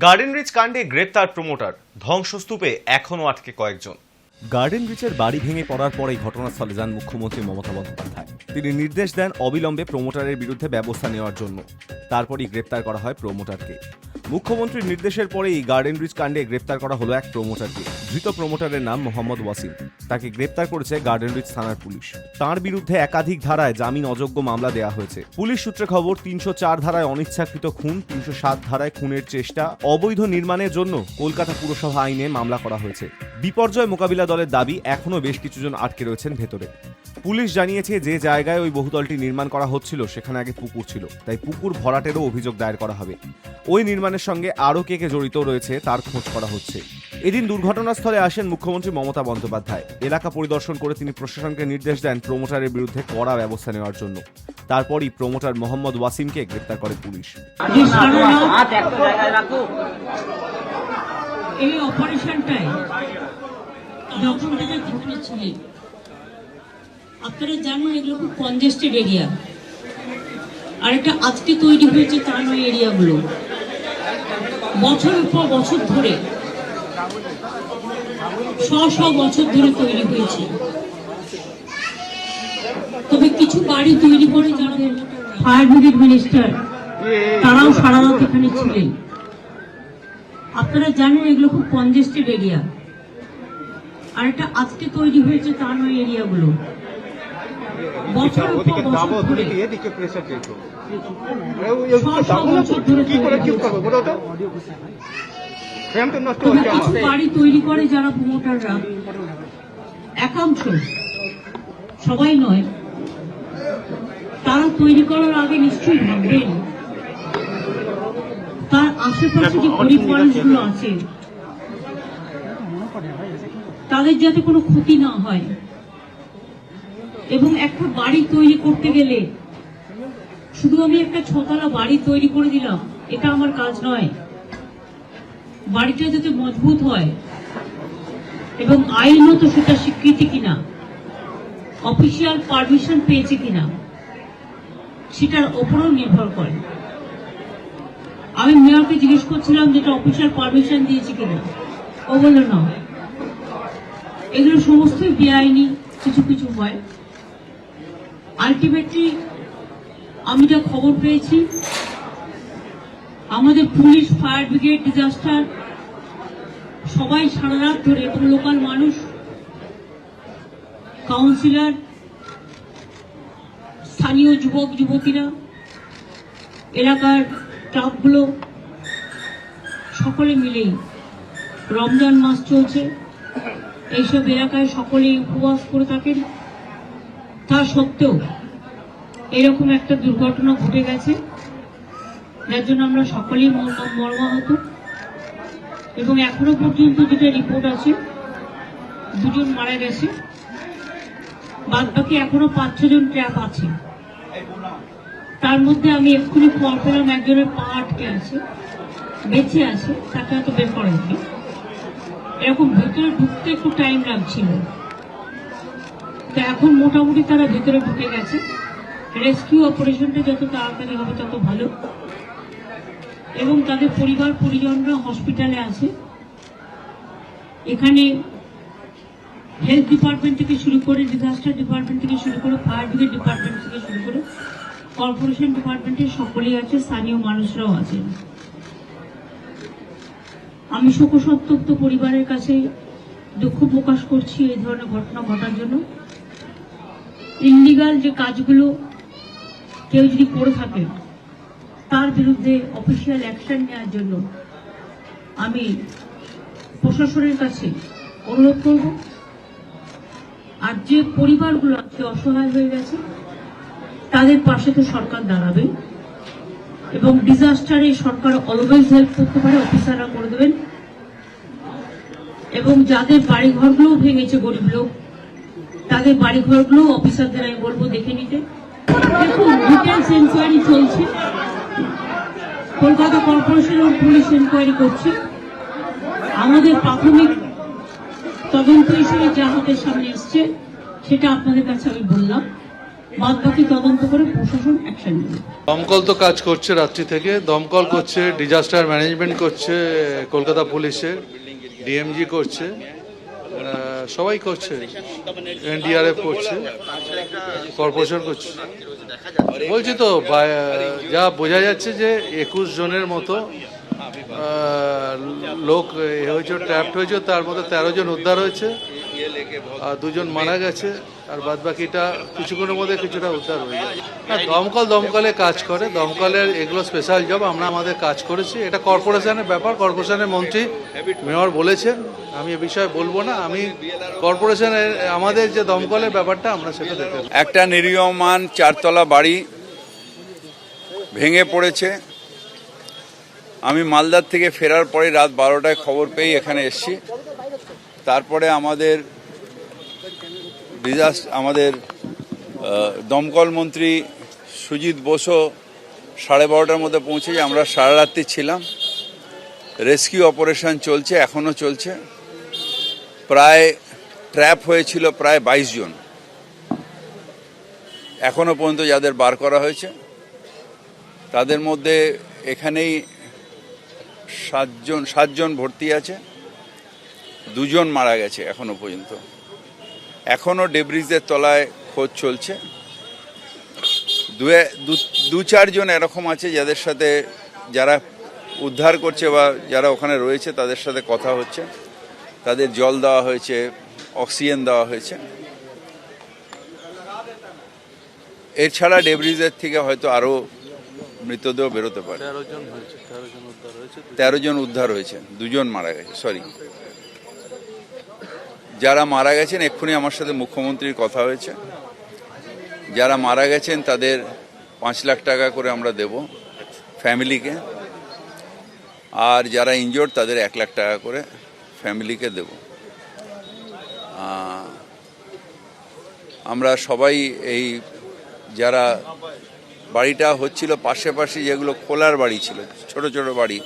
Garden rich কাণ্ডে গ্রেপ্তার promoter. ধ্বংসস্তূপে এখনও আটকে কয়েকজন। গার্ডেন রিচের বাড়ি ভেঙে পড়ার পরেই ঘটনাস্থলে যান মুখ্যমন্ত্রী মমতা বন্দ্যোপাধ্যায়। তিনি নির্দেশ দেন অবিলম্বে প্রমোটারের বিরুদ্ধে ব্যবস্থা নেওয়ার জন্য। তারপরই গ্রেপ্তার করা হয় প্রমোটারকে। মুখ্যমন্ত্রীর নির্দেশের পরেই গার্ডেন ব্রিজ কাণ্ডে গ্রেপ্তার করা হলো এক প্রমোটারকে। ধৃত প্রমোটারের নাম মোহাম্মদ ওয়াসিম। তাকে গ্রেপ্তার করেছে গার্ডেন ব্রিজ থানার পুলিশ। তার বিরুদ্ধে একাধিক ধারায় জামিন অযোগ্য মামলা দেওয়া হয়েছে। পুলিশ সূত্রে খবর, তিনশো চার ধারায় অনিচ্ছাকৃত খুন, তিনশো সাত ধারায় খুনের চেষ্টা, অবৈধ নির্মাণের জন্য কলকাতা পুরসভা আইনে মামলা করা হয়েছে। বিপর্যয় মোকাবিলা দলের দাবি এখনও বেশ কিছুজন আটকে রয়েছেন ভেতরে। পুলিশ জানিয়েছে যে জায়গায় ওই বহুতলটি নির্মাণ করা হচ্ছিল, সেখানে আগে পুকুর ছিল। তাই পুকুর ভরাটেরও অভিযোগ দায়ের করা হবে। ওই নির্মাণের সঙ্গে আরও কে কে জড়িত রয়েছে তার খোঁজ করা হচ্ছে। এদিন দুর্ঘটনাস্থলে আসেন মুখ্যমন্ত্রী মমতা বন্দ্যোপাধ্যায়। এলাকা পরিদর্শন করে তিনি প্রশাসনকে নির্দেশ দেন প্রমোটারের বিরুদ্ধে কড়া ব্যবস্থা নেওয়ার জন্য। তারপরই প্রমোটার মোহাম্মদ ওয়াসিমকে গ্রেপ্তার করে পুলিশ। এই অপারেশনটায় যখন থেকে ঘটনা ছিলেন আপনারা জানেন এগুলো খুব কনজেস্টেড এরিয়া আর এটা আজকে তৈরি হয়েছে তা নয় এরিয়াগুলো। বছরের পর বছর ধরে শ শ বছর ধরে তৈরি হয়েছে। তবে কিছু বাড়ি তৈরি করে যারা ফায়ার ব্রিগেড মিনিস্টার তারাও সারা রাত এখানে ছিলেন। আপনারা জানেন এগুলো খুব কনজেস্টেড এরিয়া। আর এটা আজকে তৈরি হয়েছে তা নয় এরিয়াগুলো। আমার। বাড়ি তৈরি করে যারা প্রমোটাররা একাংশ সবাই নয় তারা তৈরি করার আগে নিশ্চয়ই ভাববেন তার আশেপাশে যে গরিব মানুষগুলো আছে তাদের যাতে কোনো ক্ষতি না হয়। এবং একটা বাড়ি তৈরি করতে গেলে শুধু আমি একটা ছতলা বাড়ি তৈরি করে দিলাম এটা আমার কাজ নয়। বাড়িটা যাতে মজবুত হয় এবং আইনত সেটা স্বীকৃতি কিনা অফিসিয়াল পারমিশন পেয়েছে কিনা সেটার ওপরও নির্ভর করে। আমি মেয়রকে জিজ্ঞেস করছিলাম যেটা অফিসার পারমিশন দিয়েছে কিনা। ও বলল, না। এগুলো সমস্তই বেআইনি, কিছু কিছু হয়। আলটিমেটলি আমি যা খবর পেয়েছি, আমাদের পুলিশ ফায়ার ব্রিগেড ডিজাস্টার সবাই সারা রাত ধরে এবং লোকাল মানুষ কাউন্সিলর স্থানীয় যুবক, যুবতীরা, এলাকার ক্লাবগুলো সকলে মিলেই রমজান মাস চলছে। এইসব এলাকায় সকলেই উপবাস করে থাকেন। তা সত্ত্বেও এরকম একটা দুর্ঘটনা ঘটে গেছে। যার জন্য আমরা সকলেই মর্মা- মর্মাহত। এবং এখনও পর্যন্ত যেটা রিপোর্ট আছে, দুজন মারা গেছে। বাদ বাকি এখনও পাঁচ ছজন ট্র্যাপ আছে। তার মধ্যে আমি এক্ষুনি খবর পেলাম, একজনের পা আটকে আছে, বেঁচে আছে, তাকে হয়তো বের করেননি এরকম ভেতরে ঢুকতে একটু টাইম লাগছিল। তো এখন মোটামুটি তারা ভেতরে ঢুকে গেছে। রেস্কিউ অপারেশনটা যত তাড়াতাড়ি হবে তত ভালো। এবং তাদের পরিবার, পরিজনরা হসপিটালে আছে। এখানে হেলথ ডিপার্টমেন্ট থেকে শুরু করে ডিজাস্টার ডিপার্টমেন্ট থেকে শুরু করে ফায়ার ব্রিগেড ডিপার্টমেন্ট থেকে শুরু করে কর্পোরেশন ডিপার্টমেন্টের সকলেই আছে, স্থানীয় মানুষরাও আছেন। আমি শোকসন্তপ্ত পরিবারের কাছে দুঃখ প্রকাশ করছি এই ধরনের ঘটনা ঘটার জন্য। ইনলিগাল যে কাজগুলো কেউ যদি করে থাকে, তার বিরুদ্ধে অফিসিয়াল অ্যাকশন নেওয়ার জন্য আমি প্রশাসনের কাছে অনুরোধ করব। আর যে পরিবারগুলো আছে, অসহায় হয়ে গেছে তাদের পাশে তো সরকার দাঁড়াবে। এবং ডিজাস্টারে সরকার অলওয়েজ হেল্প করতে পারে অফিসাররা করে দেবেন। এবং যাদের বাড়িঘরগুলো ভেঙেছে গরিব লোক, তাদের বাড়িঘরগুলো অফিসারদের আমি বলব দেখে নিতে। দেখুন ডিটেলস এনকোয়ারি চলছে। কলকাতা কর্পোরেশন ও পুলিশ এনকোয়ারি করছে। আমাদের প্রাথমিক তদন্ত হিসেবে যা হাতের সামনে এসছে, সেটা আপনাদের কাছে আমি বললাম। দমকল তো কাজ করছে রাত্রি থেকে। দমকল করছে ডিজাস্টার ম্যানেজমেন্ট করছে কলকাতা পুলিশের ডিএমজি করছে সবাই করছে এনডিআরএফ করছে কর্পোরেশন করছে। বলছি তো যা বোঝা যাচ্ছে যে একুশ জনের মতো লোক এ হয়েছে ট্র্যাপড হয়েছে, তার মধ্যে তেরো জন উদ্ধার হয়েছে। দুজন মারা গেছে, আর বাদ বাকিটা কিছুক্ষণের মধ্যে কিছুটা উদ্ধার হয়ে যাবে হ্যাঁ দমকল দমকলে কাজ করে, দমকলের এগুলো স্পেশাল জব আমরা আমাদের কাজ করেছি। এটা কর্পোরেশনের ব্যাপার কর্পোরেশনের মন্ত্রী মেয়র বলেছেন, আমি এ বিষয়ে বলব না। আমি কর্পোরেশনের আমাদের যে দমকলের ব্যাপারটা, আমরা সেটা দেখে একটা নিরীহমান চারতলা বাড়ি ভেঙে পড়েছে। আমি মালদার থেকে ফেরার পরে রাত বারোটায় খবর পেয়ে এখানে এসেছি। তারপরে আমাদের আমাদের দমকল মন্ত্রী সুজিত বসু সাড়ে বারোটার মধ্যে পৌঁছেছে আমরা সারা রাত্রি ছিলাম। রেস্কিউ অপারেশন চলছে, এখনও চলছে। প্রায় ট্র্যাপ হয়েছিল প্রায় বাইশ জন। এখনও পর্যন্ত যাদের বার করা হয়েছে, তাদের মধ্যে এখানেই সাতজন সাতজন ভর্তি আছে। দুজন মারা গেছে এখনও পর্যন্ত। এখনও ডেব্রিজের তলায় খোঁজ চলছে। দু- চারজন এরকম আছে যাদের সাথে যারা উদ্ধার করছে বা যারা ওখানে রয়েছে তাদের সাথে কথা হচ্ছে। তাদের জল দেওয়া হয়েছে অক্সিজেন দেওয়া হয়েছে। এছাড়া ডেব্রিজের থেকে হয়তো আরও মৃতদেহ বেরোতে পারে। তেরো জন উদ্ধার হয়েছে দুজন মারা গেছে সরি যারা মারা গেছেন, এক্ষুনি আমার সাথে মুখ্যমন্ত্রীর কথা হয়েছে। যারা মারা গেছেন, তাদের পাঁচ লাখ টাকা করে আমরা দেব ফ্যামিলিকে। আর যারা ইনজোর্ড তাদের এক লাখ টাকা করে ফ্যামিলিকে দেব। আমরা সবাই এই যারা বাড়িটা হচ্ছিল, পাশে পাশে যেগুলো খোলার বাড়ি ছিল, ছোট ছোট বাড়ি,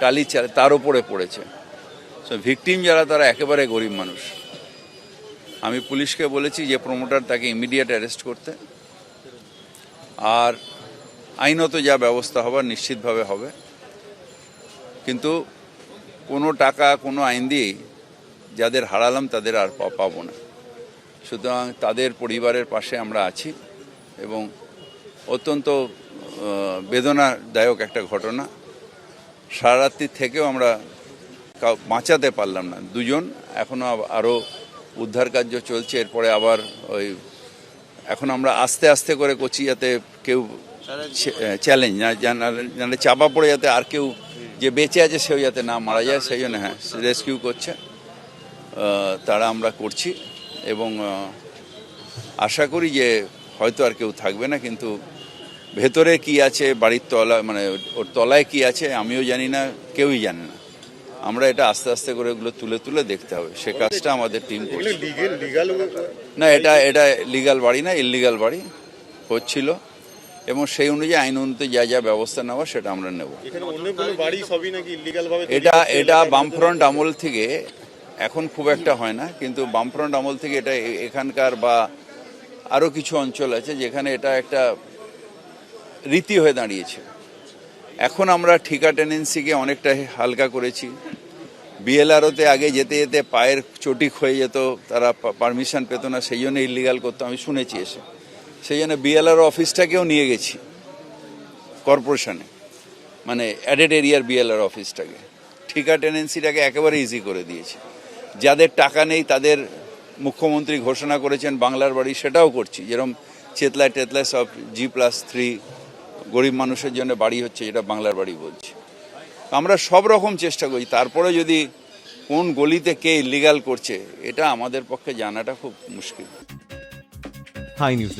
টালি তার উপরে পড়েছে। সো ভিকটিম যারা, তারা একেবারে গরিব মানুষ। আমি পুলিশকে বলেছি যে প্রমোটার তাকে ইমিডিয়েট অ্যারেস্ট করতে। আর আইনত যা ব্যবস্থা হবার নিশ্চিতভাবে হবে। কিন্তু কোনো টাকা, কোনো আইন দিয়েই যাদের হারালাম তাদের আর পাবো না। সুতরাং তাদের পরিবারের পাশে আমরা আছি এবং অত্যন্ত বেদনাদায়ক একটা ঘটনা। সারা রাত্রি থেকেও আমরা বাঁচাতে পারলাম না। দুজন এখনও আরও উদ্ধার কার্য চলছে এরপরে আবার ওই এখন আমরা আস্তে আস্তে করে করছি যাতে কেউ চ্যালেঞ্জ না জানালে চাপা পড়ে যাতে আর কেউ যে বেঁচে আছে সেও যাতে না মারা যায় সেই জন্য হ্যাঁ রেস্কিউ করছে। তারা আমরা করছি এবং আশা করি যে হয়তো আর কেউ থাকবে না কিন্তু ভেতরে কি আছে বাড়ির তলা মানে ওর তলায় কি আছে আমিও জানি না কেউই জানে না। আমরা এটা আস্তে আস্তে করে ওগুলো তুলে তুলে দেখতে হবে। সে কাজটা আমাদের টিম করছে। না এটা এটা লিগাল বাড়ি না ইলিগাল বাড়ি। হচ্ছিল। এবং সেই অনুযায়ী আইন অনুযায়ী যা যা ব্যবস্থা নেওয়া সেটা আমরা নেব। এটা এটা বামফ্রন্ট আমল থেকে এখন খুব একটা হয় না কিন্তু বামফ্রন্ট আমল থেকে এটা এখানকার বা আরও কিছু অঞ্চল আছে যেখানে এটা একটা রীতি হয়ে দাঁড়িয়েছে। এখন আমরা ঠিকা টেনেন্সিকে অনেকটা হালকা করেছি। বিএলআরওতে আগে যেতে যেতে পায়ের চটি ক্ষয়ে যেত, তারা পারমিশন পেত না, সেই জন্য ইলিগাল করতো, আমি শুনেছি এসে। সেই জন্য বিএলআরও অফিসটাকেও নিয়ে গেছি, কর্পোরেশনে। মানে অ্যাডেড এরিয়ার বিএলআর অফিসটাকে। ঠিকা টেনেন্সিটাকে একেবারে ইজি করে দিয়েছে। যাদের টাকা নেই, তাদের মুখ্যমন্ত্রী ঘোষণা করেছেন, বাংলার বাড়ি সেটাও করছি। যেরকম চেতলায় টেতলায় সব জি প্লাস থ্রি গরিব মানুষের জন্য বাড়ি হচ্ছে, যেটা বাংলার বাড়ি বলছি। আমরা সব রকম চেষ্টা করি। তারপরে যদি কোন গলিতে কে ইলিগাল করছে, এটা আমাদের পক্ষে জানাটা খুব মুশকিল। High news